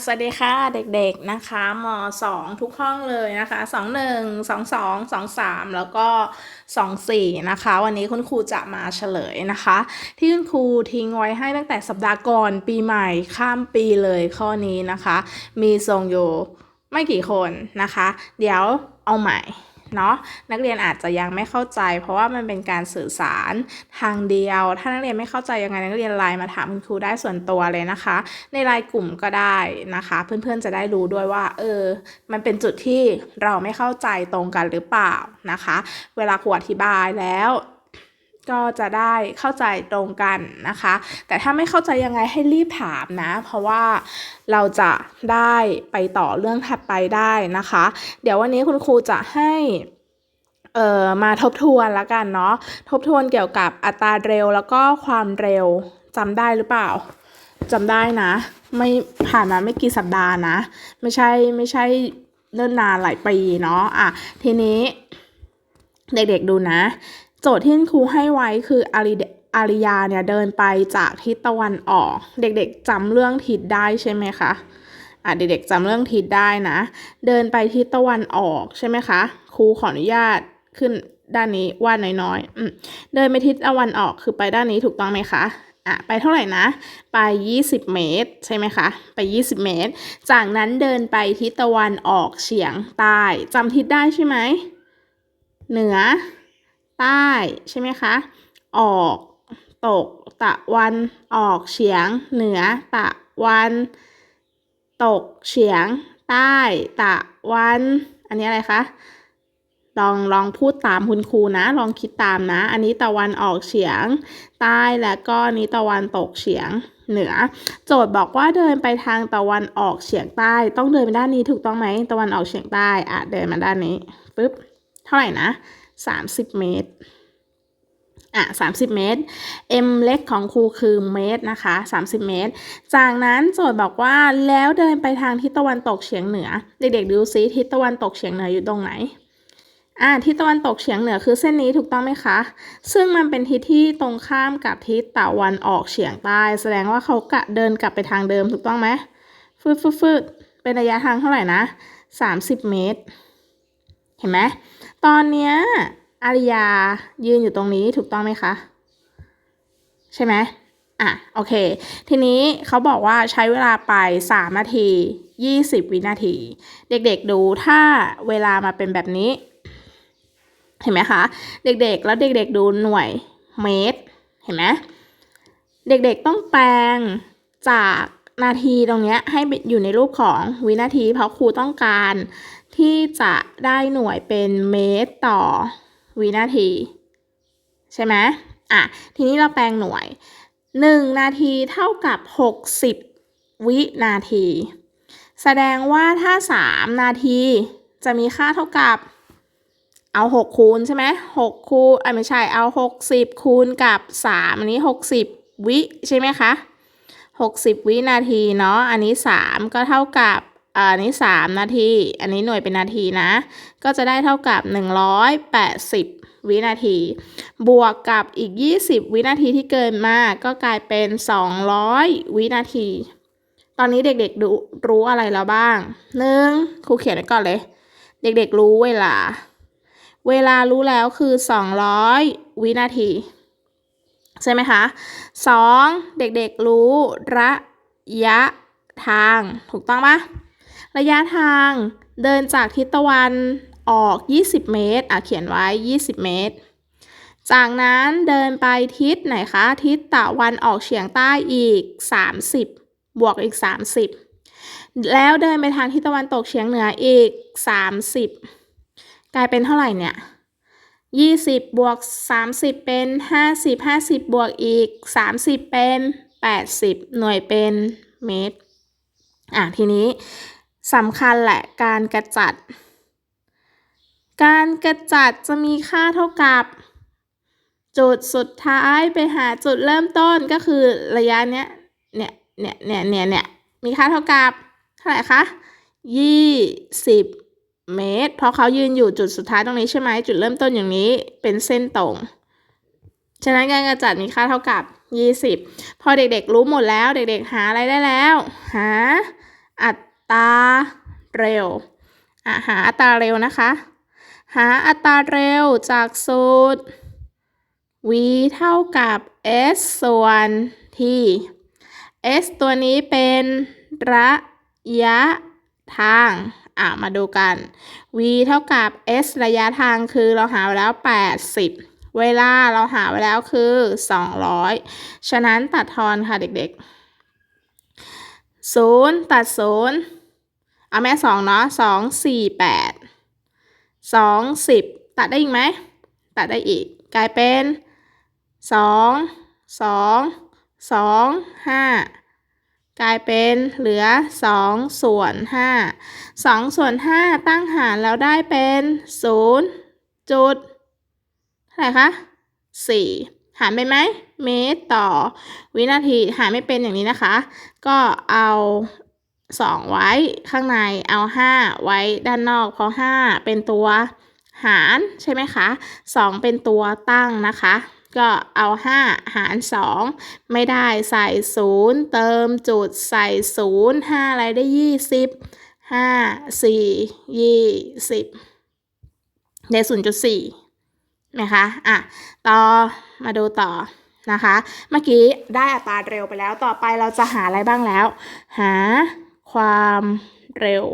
สวัสดีค่ะเด็กๆนะคะมสองทุกห้องเลยนะคะสองหนึ่งสองสองสองสามแล้วก็สองสี่นะคะ วันนี้คุณครูจะมาเฉลยนะคะ ที่คุณครูทิ้งไว้ให้ตั้งแต่สัปดาห์ก่อนปีใหม่ข้ามปีเลยข้อนี้นะคะ มีทรงอยู่ไม่กี่คนนะคะ เดี๋ยวเอาใหม่ เนาะนักเรียนอาจจะยังไม่เข้าใจ เพราะว่ามันเป็นการสื่อสารทางเดียว ถ้านักเรียนไม่เข้าใจยังไงนักเรียนไลน์มาถามคุณครูได้ส่วนตัวเลยนะคะ ในไลน์กลุ่มก็ได้นะคะ เพื่อนๆจะได้รู้ด้วยว่าเออมันเป็นจุดที่เราไม่เข้าใจตรงกันหรือเปล่านะคะ เวลาครูอธิบายแล้ว ก็จะได้เข้าใจตรงกันนะคะ แต่ถ้าไม่เข้าใจยังไงให้รีบถามนะ เพราะว่าเราจะได้ไปต่อเรื่องถัดไปได้นะคะ เดี๋ยววันนี้คุณครูจะให้เอ่อมาทบทวนแล้วกันเนาะทบทวนเกี่ยวกับอัตราเร็วแล้วก็ความเร็วจำได้หรือเปล่าจำได้นะ ไม่ผ่านมาไม่กี่สัปดาห์นะ ไม่ใช่ไม่ใช่เนิ่นนานหลายปีเนาะอะทีนี้เด็กๆดูนะ โจทย์ที่คุณครูให้ไว้คืออาริอาริยาเนี่ยเดินไปจากทิศตะวันออก เด็กๆจำเรื่องทิศได้ใช่ไหมคะอะเด็กๆจำเรื่องทิศได้นะ เดินไปทิศตะวันออกใช่ไหมคะครูขออนุญาตขึ้นด้านนี้วาดน้อยๆอืมเดินไปทิศตะวันออกคือไปด้านนี้ถูกต้องไหมคะอะไปเท่าไหร่นะ ไป 20 เมตร ใช่ไหมคะ ไป 20 เมตร จากนั้นเดินไปทิศตะวันออกเฉียงใต้จำทิศได้ใช่ไหมเหนือ ใต้ใช่ไหมคะ ออกตก ตะวันออกเฉียง เหนือ ตะวัน ตกเฉียง ใต้ ตะวัน อันนี้อะไรคะลองลองพูดตามคุณครูนะ ลองคิดตามนะ อันนี้ตะวันออกเฉียง ใต้และก็อันนี้ตะวันตกเฉียงเหนือ โจทย์บอกว่าเดินไปทางตะวันออกเฉียงใต้ ต้องเดินไปด้านนี้ถูกต้องไหมตะวันออกเฉียงใต้อะเดินมาด้านนี้ปึ๊บเท่าไหร่นะ 30 เมตรอะ30 เมตร m เล็กของครูคือเมตรนะคะ 30 เมตร จากนั้นโจทย์บอกว่าแล้วเดินไปทางทิศตะวันตกเฉียงเหนือ เด็กๆดูซิทิศตะวันตกเฉียงเหนืออยู่ตรงไหนอ่าทิศตะวันตกเฉียงเหนือคือเส้นนี้ถูกต้องไหมคะ ซึ่งมันเป็นทิศที่ตรงข้ามกับทิศตะวันออกเฉียงใต้ แสดงว่าเขากะเดินกลับไปทางเดิมถูกต้องไหมฟืดฟืดฟืดเป็นระยะทางเท่าไหร่นะ 30 เมตร เห็นไหมตอนเนี้ยอาริยายืนอยู่ตรงนี้ถูกต้องไหมคะ ใช่ไหมอะโอเค ทีนี้เขาบอกว่าใช้เวลาไป 3 นาที 20 วินาที เด็กๆดูถ้าเวลามาเป็นแบบนี้ เห็นไหมคะ เด็กๆ แล้วเด็กๆดูหน่วยเมตร เห็นไหมเด็กๆต้องแปลงจากนาทีตรงนี้ให้อยู่ในรูปของวินาที เพราะครูต้องการ ที่จะได้หน่วยเป็นเมตรต่อวินาที ใช่ไหมอะ ทีนี้เราแปลงหน่วย 1 นาทีเท่ากับ 60 วินาที แสดงว่าถ้า 3 นาทีจะมีค่าเท่ากับ เอา 6 คูณใช่ไหม6คูณอะไม่ใช่เอา 60 คูณกับ 3 อันนี้ 60 วิใช่ไหมคะ 60 วินาทีเนาะอันนี้ 3 ก็เท่ากับ อันนี้ 3 นาที อันนี้หน่วยเป็นนาทีนะ ก็จะได้เท่ากับ 180 วินาที บวกกับอีก 20 วินาทีที่เกินมา ก็กลายเป็น 200 วินาที ตอนนี้เด็กๆดูรู้อะไรแล้วบ้างหนึ่งครูเขียนไว้ก่อนเลย เด็กๆรู้เวลา เวลารู้แล้วคือ 200 วินาที ใช่ไหมคะ 2. เด็กๆรู้ระยะทาง ถูกต้องปะ ระยะทางเดินจากทิศตะวันออก 20 เมตร อะเขียนไว้ 20 เมตร จากนั้นเดินไปทิศไหนคะ ทิศตะวันออกเฉียงใต้อีก 30 บวกอีก 30 แล้วเดินไปทางทิศตะวันตกเฉียงเหนืออีก 30 กลายเป็นเท่าไหร่เนี่ย20 บวก 30 เป็น 50 50 บวกอีก 30 เป็น 80 หน่วยเป็นเมตร อะ ทีนี้ สำคัญแหละการกระจัด การกระจัดจะมีค่าเท่ากับ จุดสุดท้ายไปหาจุดเริ่มต้นก็คือระยะเนี้ยเนี่ยเนี่ยเนี่ยเนี่ยเนี่ยมีค่าเท่ากับเท่าไหร่คะ20เมตร เพราะเขายืนอยู่จุดสุดท้ายตรงนี้ใช่ไหมจุดเริ่มต้นอย่างนี้เป็นเส้นตรง ฉะนั้นการกระจัดมีค่าเท่ากับ 20 พอเด็กๆรู้หมดแล้วเด็กๆหาอะไรได้แล้ว หาอัต ราเร็วหาอัตราเร็วนะคะ หาอัตราเร็วจากสูตร v เท่ากับ s ส่วน t s ตัวนี้เป็นระยะทาง อะ มาดูกัน v เท่ากับ s ระยะทางคือเราหาไว้แล้ว 80 เวลาเราหาไว้แล้วคือ 200 ฉะนั้นตัดทอนค่ะเด็กๆ 0ตัด0เอาแม่2เนาะ2 4 8 2 10ตัดได้อีกไหม ตัดได้อีก กลายเป็นสองสองสองห้ากลายเป็นเหลือสองส่วนห้าสองส่วนห้าตั้งหารแล้วได้เป็นศูนย์จุดเท่าไหร่คะสี่ หารไปไหมเมตรต่อวินาทีหารไม่เป็นอย่างนี้นะคะ ก็เอาสองไว้ข้างในเอาห้าไว้ด้านนอกเพราะห้าเป็นตัวหารใช่ไหมคะสองเป็นตัวตั้งนะคะ ก็เอา 5 หาร 2 ไม่ได้ใส่ 0 เติมจุดใส่ 0 5 อะไรได้ 20 5 4 20 ได้ 0.4 นะคะอะต่อมาดูต่อนะคะ เมื่อกี้ได้อัตราเร็วไปแล้วต่อไปเราจะหาอะไรบ้างแล้ว หาความเร็ว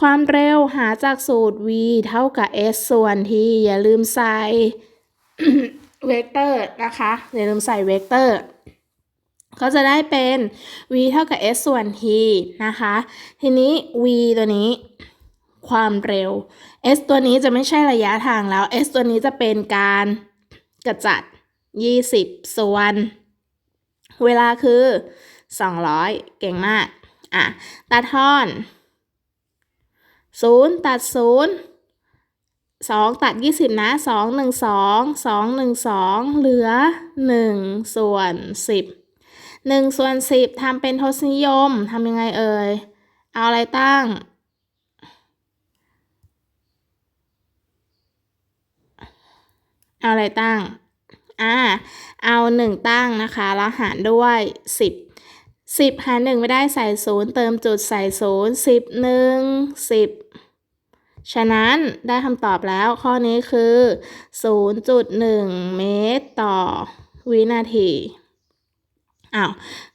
ความเร็วหาจากสูตร v เท่ากับ s ส่วน t อย่าลืมใส่เวกเตอร์นะคะ อย่าลืมใส่เวกเตอร์ก็จะได้เป็น v เท่ากับ s ส่วน t นะคะ ทีนี้ v ตัวนี้ ความเร็ว s ตัวนี้จะไม่ใช่ระยะทางแล้ว s ตัวนี้จะเป็นการกระจัด 20 ส่วน เวลาคือ 200 เก่งมาก อะ ตัดทอน 0 ตัด0สองตัดยี่สิบนะสองหนึ่งสองสองหนึ่งสองเหลือหนึ่งส่วนสิบหนึ่งส่วนสิบทำเป็นทศนิยมทำยังไงเอ่ย เอาอะไรตั้ง เอาอะไรตั้ง อ่า เอาหนึ่งตั้งนะคะ แล้วหารด้วยสิบสิบหารหนึ่งไม่ได้ใส่ศูนย์เติมจุดใส่ศูนย์สิบหนึ่งสิบฉะนั้นได้คำตอบแล้วข้อนี้คือ 0.1 เมตรต่อวินาที อ้าว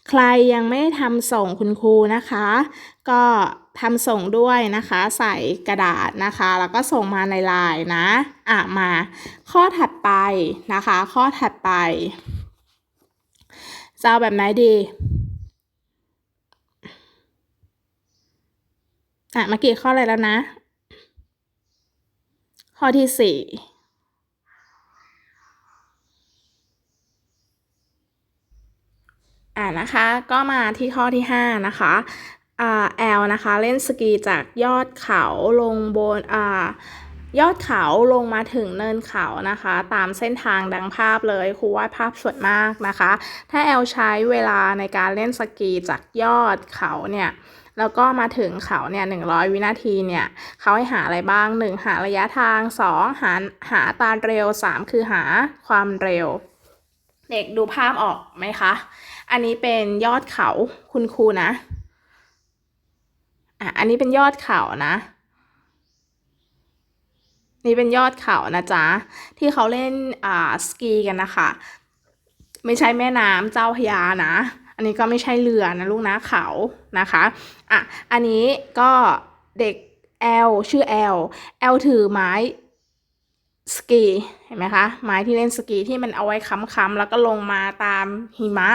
ใครยังไม่ทำส่งคุณครูนะคะ ก็ทำส่งด้วยนะคะ ใส่กระดาษนะคะ แล้วก็ส่งมาในไลน์นะอะมาข้อถัดไปนะคะ ข้อถัดไปจะเอาแบบไหนดีอะเมื่อกี้ข้ออะไรแล้วนะ ข้อที่สี่ อ่านะคะก็มาที่ข้อที่ห้านะคะแอลนะคะเล่นสกีจากยอดเขาลงบนอ่ายอดเขาลงมาถึงเนินเขานะคะ ตามเส้นทางดังภาพเลยครูวาดภาพสวยมากนะคะ ถ้าแอลใช้เวลาในการเล่นสกีจากยอดเขาเนี่ยแล้วก็มาถึงเขาเนี่ยหนึ่งร้อยวินาทีเนี่ยเขาให้หาอะไรบ้างหนึ่งหาระยะทางสองหาหาตาเร็วสามคือหาความเร็ว เด็กดูภาพออกไหมคะ อันนี้เป็นยอดเขาคุณครูนะ อะ อันนี้เป็นยอดเขานะ นี่เป็นยอดเขานะจ๊ะ ที่เขาเล่นอ่าสกีกันนะคะ ไม่ใช่แม่น้ำเจ้าพยานะ อันนี้ก็ไม่ใช่เรือนะลูกนะเขานะคะ อะ อันนี้ก็เด็ก L ชื่อ L L ถือไม้สกีเห็นไหมคะไม้ที่เล่นสกีที่มันเอาไว้ค้ำๆแล้วก็ลงมาตามหิมะ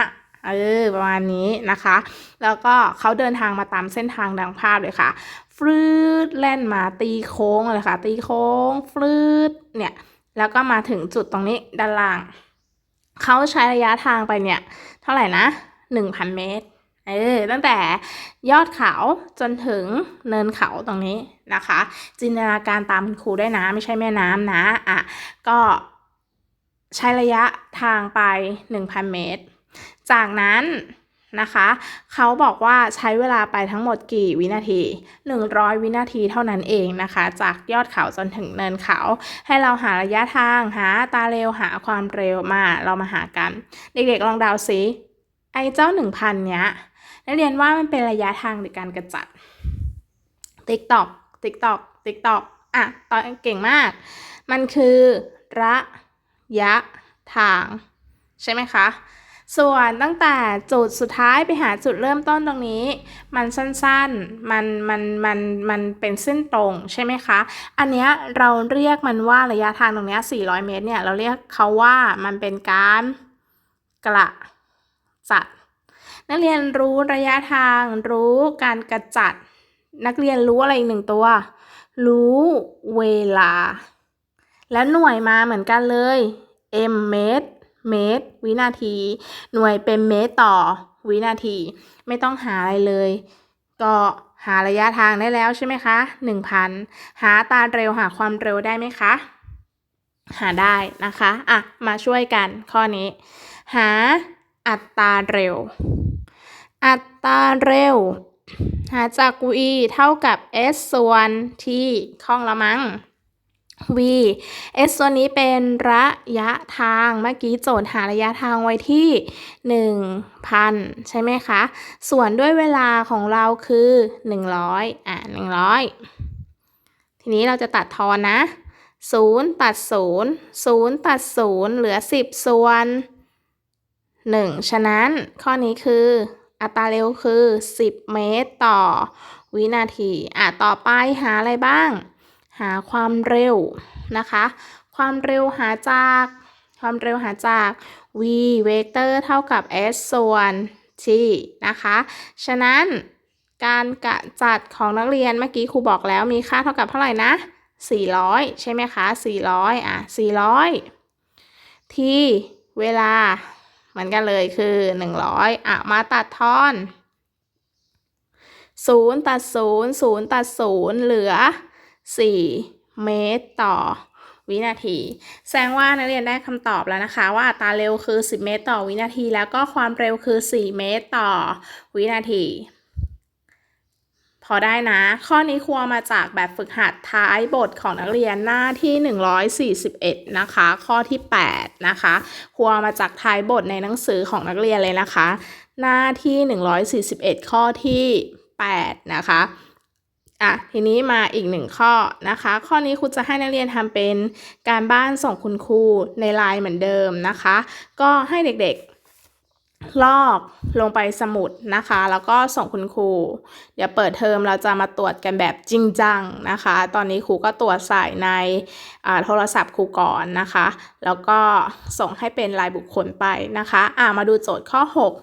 เออประมาณนี้นะคะ แล้วก็เขาเดินทางมาตามเส้นทางดังภาพเลยค่ะฟืดแล่นมาตีโค้งเลยค่ะ ตีโค้งฟืดเนี่ยแล้วก็มาถึงจุดตรงนี้ด้านล่างเขาใช้ระยะทางไปเนี่ยเท่าไหร่นะ 1,000 เมตรเออตั้งแต่ยอดเขาจนถึงเนินเขาตรงนี้นะคะ จินตนาการตามคุณครูได้นะ ไม่ใช่แม่น้ำนะอะก็ใช้ระยะทางไป 1,000 เมตร จากนั้นนะคะ เขาบอกว่าใช้เวลาไปทั้งหมดกี่วินาที 100 วินาทีเท่านั้นเองนะคะ จากยอดเขาจนถึงเนินเขา ให้เราหาระยะทางหาตาเร็วหาความเร็วมาเรามาหากัน เด็กๆลองเดาซิไอ้เจ้าหนึ่งพันเนี้ยนักเรียนว่ามันเป็นระยะทางในการกระจัด ติ๊กตอกติ๊กตอกติ๊กตอกอะตอนเก่งมาก มันคือระยะทาง ใช่ไหมคะ ส่วนตั้งแต่จุดสุดท้ายไปหาจุดเริ่มต้นตรงนี้ มันสั้นๆ มันมันมันมันเป็นเส้นตรงใช่ไหมคะ อันเนี้ยเราเรียกมันว่าระยะทางตรงเนี้ย400 เมตรเนี่ยเราเรียกเขาว่ามันเป็นการกระจัด นักเรียนรู้ระยะทางรู้การกระจัด นักเรียนรู้อะไรอีกหนึ่งตัว รู้เวลา และหน่วยมาเหมือนกันเลย m เมตร เมตร วินาที หน่วยเป็นเมตรต่อวินาที ไม่ต้องหาอะไรเลย ก็หาระยะทางได้แล้วใช่ไหมคะ1,000 หาอัตราเร็วหาความเร็วได้ไหมคะ หาได้นะคะ อะ มาช่วยกันข้อนี้ หาอัตราเร็ว อัตราเร็ว หาจาก v เท่ากับ s ส่วน t ข้องละมั้ง v s ส่วนนี้เป็นระยะทาง เมื่อกี้โจทย์หาระยะทางไว้ที่ 1,000 ใช่ไหมคะ ส่วนด้วยเวลาของเราคือ 100 อะ 100 ทีนี้เราจะตัดทอนนะ 0 ตัด 0 0 ตัด 0 เหลือ 10 ส่วน 1 ฉะนั้นข้อนี้คืออัตราเร็วคือ 10 เมตรต่อวินาที อะ ต่อไปหาอะไรบ้าง หาความเร็วนะคะ ความเร็วหาจาก ความเร็วหาจาก v เวกเตอร์เท่ากับ s ส่วน t นะคะ ฉะนั้นการกระจัดของนักเรียนเมื่อกี้ครูบอกแล้วมีค่าเท่ากับเท่าไหร่นะ 400 ใช่ไหมคะ 400 อะ 400 ที่เวลาเหมือนกันเลยคือ 100 อะ มาตัดทอน0ตัด0 0ตัด0เหลือ 4 เมตรต่อวินาที แสดงว่านักเรียนได้คำตอบแล้วนะคะ ว่าอัตราเร็วคือ 10 เมตรต่อวินาที แล้วก็ความเร็วคือ 4 เมตรต่อวินาที พอได้นะ ข้อนี้ครัวมาจากแบบฝึกหัดท้ายบทของนักเรียนหน้าที่ 141 นะคะ ข้อที่ 8 นะคะครัวมาจากท้ายบทในหนังสือของนักเรียนเลยนะคะ หน้าที่ 141 ข้อที่ 8 นะคะ อะทีนี้มาอีกหนึ่งข้อนะคะ ข้อนี้ครูจะให้นักเรียนทำเป็นการบ้านส่งคุณครูในไลน์เหมือนเดิมนะคะ ก็ให้เด็กๆ ลอกลงไปสมุดนะคะ แล้วก็ส่งคุณครู เดี๋ยวเปิดเทอมเราจะมาตรวจกันแบบจริงจังนะคะ ตอนนี้ครูก็ตรวจใส่ในโทรศัพท์ครูก่อนนะคะ แล้วก็ส่งให้เป็นรายบุคคลไปนะคะ อ่ามาดูโจทย์ข้อ 6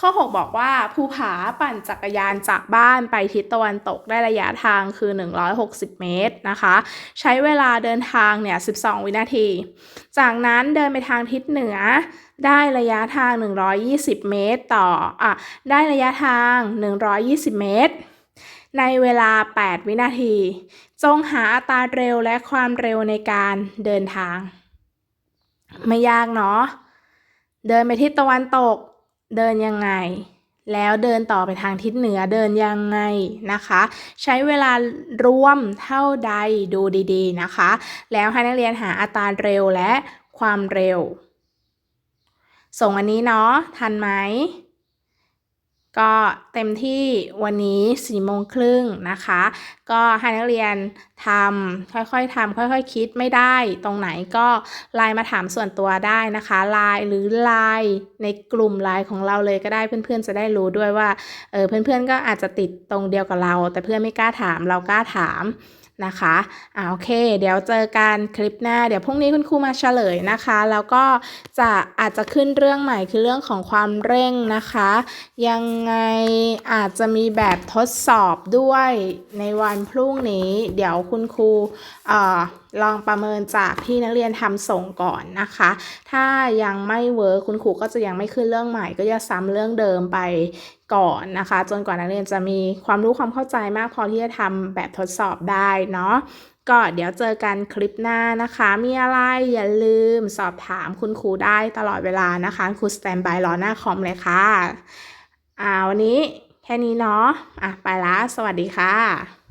ข้อ 6 บอกว่าภูผาปั่นจักรยานจากบ้านไปทิศตะวันตกได้ระยะทางคือ 160 เมตรนะคะ ใช้เวลาเดินทางเนี่ย 12 วินาที จากนั้นเดินไปทางทิศเหนือได้ระยะทาง 120 เมตร ต่ออะได้ระยะทาง 120 เมตร ในเวลา 8 วินาที จงหาอัตราเร็วและความเร็วในการเดินทาง ไม่ยากเนาะเดินไปทิศตะวันตก เดินยังไง แล้วเดินต่อไปทางทิศเหนือเดินยังไงนะคะ ใช้เวลารวมเท่าใดดูดีๆนะคะ แล้วให้นักเรียนหาอัตราเร็วและความเร็ว ส่งอันนี้เนาะทันไหม ก็เต็มที่วันนี้สี่โมงครึ่งนะคะ ก็ให้นักเรียนทำค่อยๆทำค่อยๆคิดไม่ได้ตรงไหนก็ไลน์มาถามส่วนตัวได้นะคะไลน์หรือไลน์ในกลุ่มไลน์ของเราเลยก็ได้เพื่อนๆจะได้รู้ด้วยว่าเออเพื่อนๆก็อาจจะติดตรงเดียวกับเรา แต่เพื่อนไม่กล้าถามเรากล้าถาม นะคะอ่าโอเค เดี๋ยวเจอกันคลิปหน้า เดี๋ยวพรุ่งนี้คุณครูมาเฉลยนะคะ แล้วก็จะอาจจะขึ้นเรื่องใหม่คือเรื่องของความเร่งนะคะ ยังไงอาจจะมีแบบทดสอบด้วยในวันพรุ่งนี้ เดี๋ยวคุณครูเอ่อลองประเมินจากที่นักเรียนทำส่งก่อนนะคะ ถ้ายังไม่เวิร์คคุณครูก็จะยังไม่ขึ้นเรื่องใหม่ ก็จะซ้ำเรื่องเดิมไปก่อนนะคะ จนกว่านักเรียนจะมีความรู้ความเข้าใจมากพอที่จะทำแบบทดสอบได้เนาะก็เดี๋ยวเจอกันคลิปหน้านะคะ มีอะไรอย่าลืมสอบถามคุณครูได้ตลอดเวลานะคะครูสแตนบายรอหน้าคอมเลยค่ะอ่าวันนี้แค่นี้เนาะอะไปละสวัสดีค่ะ